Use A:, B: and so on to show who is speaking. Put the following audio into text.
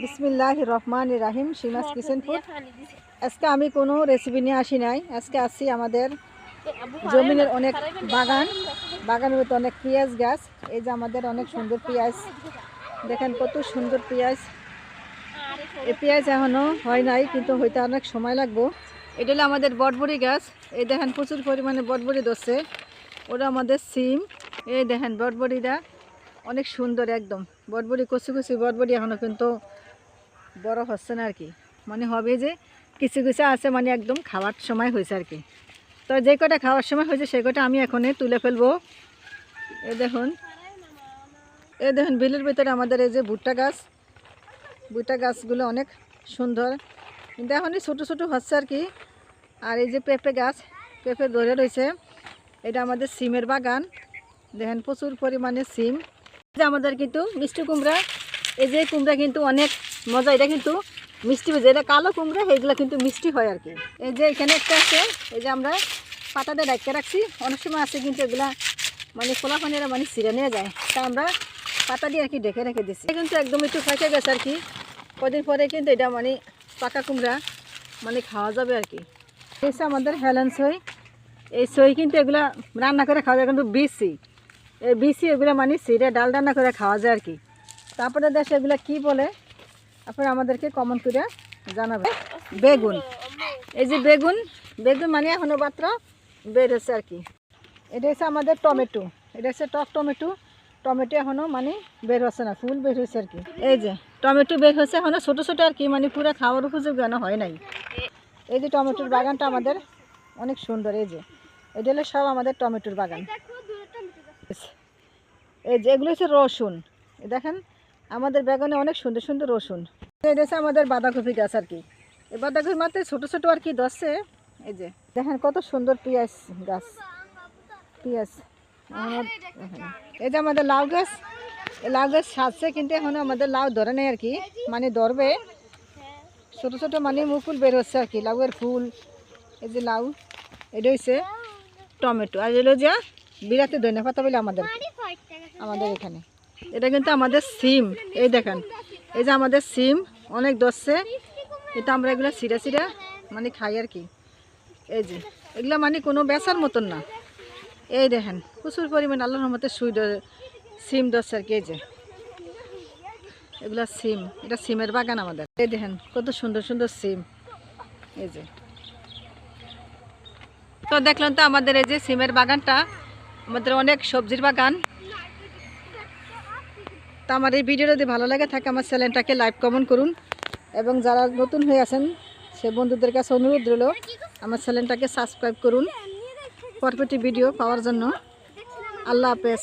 A: বিসমিল্লাহ রহমান রাহিম সীমাস কিচেন ফুড আজকে আমি কোনো রেসিপি নিয়ে আসি নাই। আজকে আসছি আমাদের জমিনের অনেক বাগান। বাগানের মধ্যে অনেক পেঁয়াজ গাছ। এই যে আমাদের অনেক সুন্দর পেঁয়াজ। দেখেন কত সুন্দর পেঁয়াজ। এই পেঁয়াজ এখনও হয় নাই কিন্তু হইতে অনেক সময় লাগবো। এটা হলো আমাদের বটবড়ি গাছ। এই দেখেন প্রচুর পরিমাণে বটবড়ি ধরছে। ওটা আমাদের সিম। এই দেখেন বটবড়িটা অনেক সুন্দর একদম। বটবড়ি কচি কচি বটবড়ি এখনও কিন্তু বড় হচ্ছে না আর কি। মানে হবে যে কিছু কিছু আছে মানে একদম খাওয়ার সময় হয়েছে আর কি। তো যে কটা খাওয়ার সময় হয়েছে সে কটা আমি এখনই তুলে ফেলব। এই দেখুন। এই দেখুন, বিলের ভিতরে আমাদের এই যে ভুট্টা গাছ। ভুট্টা গাছগুলো অনেক সুন্দর। কিন্তু এখনই ছোটো ছোটো হচ্ছে আর কি। আর এই যে পেঁপে গাছ, পেঁপে ধরে রয়েছে। এটা আমাদের সিমের বাগান। দেখেন, প্রচুর পরিমাণে সিম। যে আমাদের কিন্তু মিষ্টি কুমড়া। এই যে কুমড়া কিন্তু অনেক মজা, এটা কিন্তু মিষ্টি এটা কালো কুমড়া এইগুলো কিন্তু মিষ্টি হয় আর কি। এই যে এখানে একটা আছে, এই যে আমরা পাতাতে ডাইকে রাখছি। অনেক সময় আছে কিন্তু এগুলা মানে খোলা পানিরা মানে ছিঁড়ে নিয়ে যায়। তা আমরা পাতা দিয়ে আর কি ডেকে রেখে দিচ্ছি কিন্তু একদম একটু ফাঁকে গেছে আর কি। কদিন পরে কিন্তু এটা মানে পাকা কুমড়া মানে খাওয়া যাবে আর কি। এসে আমাদের হেলেন সই। এই সই কিন্তু এগুলা রান্না করে খাওয়া যায়, কিন্তু বিসি এই বিসি এগুলো মানে সিরে ডাল রান্না করে খাওয়া যায় আর কি। তারপরে দেশে এগুলো কি বলে? আপনারা আমাদেরকে কমন করে জানাবে বেগুন। এই যে বেগুন বেগুন মানে এখনও মাত্র বের হচ্ছে আর কি। এটা হচ্ছে আমাদের টমেটো। এটা হচ্ছে টক টমেটো। টমেটো এখনও মানে বের হচ্ছে না, ফুল বের হয়েছে আর কি। এই যে, টমেটো বের হচ্ছে এখনও ছোট ছোট আর কি মানে পুরো খাওয়ার উপযোগী এখনও হয় নাই। এই যে টমেটোর বাগানটা আমাদের অনেক সুন্দর, এই যে। এটা হলো সব আমাদের টমেটোর বাগান। এই যে, এগুলো হচ্ছে রসুন। দেখেন আমাদের বাগানে অনেক সুন্দর সুন্দর রসুন। হচ্ছে আমাদের বাঁধাকপি গাছ আর কি। এই বাঁধাকপি মাত্র ছোটো ছোটো আর কি ধরছে। এই যে, দেখেন কত সুন্দর পেঁয়াজ গাছ। পেঁয়াজ। এই যে আমাদের লাউ গাছ। লাউ গাছ সাজছে কিন্তু এখনও আমাদের লাউ ধরে নেই আর কি। মানে ধরবে। ছোটো ছোটো মানে মুকুল বের হচ্ছে আর কি, লাউয়ের ফুল। এই যে লাউ। এটা হচ্ছে টমেটো। আর এলো যা বিরাতে ধনে পাতা বলে আমাদের আমাদের এখানে। এটা কিন্তু আমাদের সিম। এই দেখেন, এই যে আমাদের সিম, অনেক ধরছে। কিন্তু আমরা এগুলো সিরা সিরা মানে খাই আর কি। এই যে, এগুলো মানে কোনো বেচার মতন না। এই দেখেন, প্রচুর পরিমাণ আল্লাহর মতে সুই সিম ধরছে আর কি, এই যে। এগুলো সিম, এটা সিমের বাগান আমাদের। এই দেখেন, কত সুন্দর সুন্দর সিম। এই যে। তো দেখলাম তো আমাদের এই যে সিমের বাগানটা, আমাদের অনেক সবজির বাগান। আমার এই ভিডিও যদি ভালো লাগে, থাকে আমার চ্যানেলটাকে লাইভ কমেন্ট করুন। এবং যারা নতুন হয়ে আছেন, সে বন্ধুদের কাছে অনুরোধ রইল, আমার চ্যানেলটাকে সাবস্ক্রাইব করুন। পরবর্তী ভিডিও পাওয়ার জন্য। আল্লাহ হাফেজ।